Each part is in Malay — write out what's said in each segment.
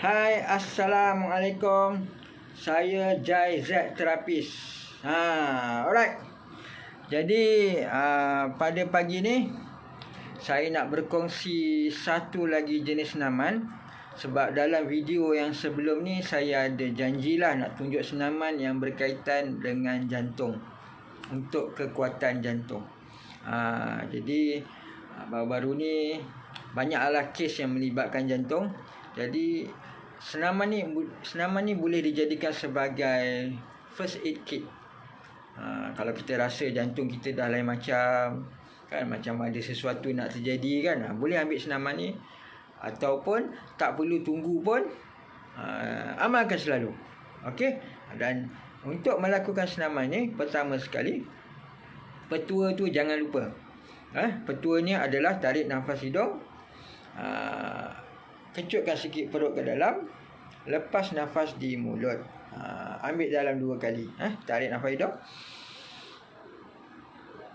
Hai, Assalamualaikum. Saya Jai Z Terapis. Ha, alright. Jadi, uh, pada pagi ni saya nak berkongsi satu lagi jenis senaman sebab dalam video yang sebelum ni saya ada janjilah nak tunjuk senaman yang berkaitan dengan jantung untuk kekuatan jantung. Ha, jadi baru-baru ni banyaklah kes yang melibatkan jantung. Jadi senaman ni senaman ni boleh dijadikan sebagai first aid kit. Ha, kalau kita rasa jantung kita dah lain macam kan macam ada sesuatu nak terjadi kan ha, boleh ambil senaman ni ataupun tak perlu tunggu pun ha, amalkan selalu. Okey? Dan untuk melakukan senaman ni pertama sekali petua tu jangan lupa. Ha, petuanya adalah tarik nafas hidung. Ha, kecutkan sikit perut ke dalam. Lepas nafas di mulut. Ha, ambil dalam dua kali. Ha, tarik nafas hidung.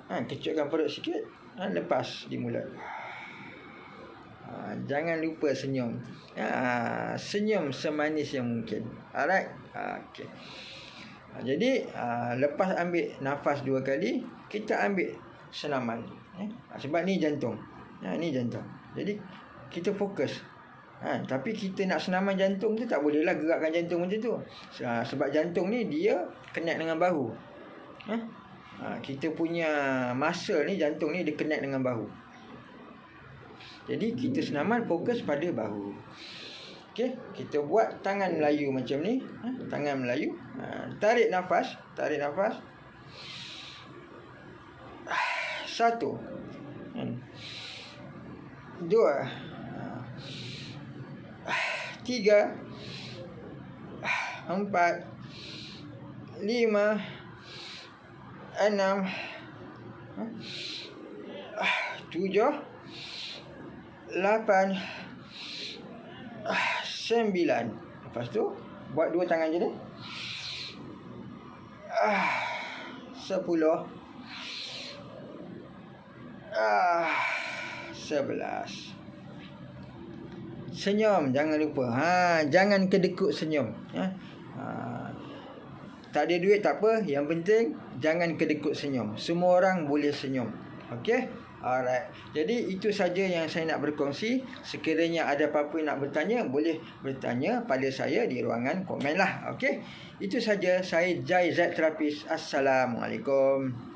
Ha, kecutkan perut sikit. Ha, lepas di mulut. Ha, jangan lupa senyum. Ha, senyum semanis yang mungkin. Alright? Ha, okay. ha, jadi ha, lepas ambil nafas dua kali kita ambil senaman. Eh? sebab ni jantung. Ha, ni jantung. Jadi kita fokus Ha, tapi kita nak senaman jantung tu tak bolehlah gerakkan jantung macam tu. Ha, sebab jantung ni dia connect dengan bahu. Ha? Ha, kita punya muscle ni jantung ni dia connect dengan bahu. Jadi kita senaman fokus pada bahu. Okey, kita buat tangan Melayu macam ni, ha? tangan Melayu. Ha, tarik nafas, tarik nafas. Satu. Hmm. Dua tiga, empat, lima, enam, tujuh, lapan, sembilan. Lepas tu, buat dua tangan je ni. Sepuluh. Sebelas. Senyum jangan lupa. Ha jangan kedekut senyum ya. Ha tak ada duit tak apa, yang penting jangan kedekut senyum. Semua orang boleh senyum. Okey? Alright. Jadi itu saja yang saya nak berkongsi. Sekiranya ada apa-apa nak bertanya, boleh bertanya pada saya di ruangan komen lah. Okey? Itu saja. Saya Jai Z Terapis. Assalamualaikum.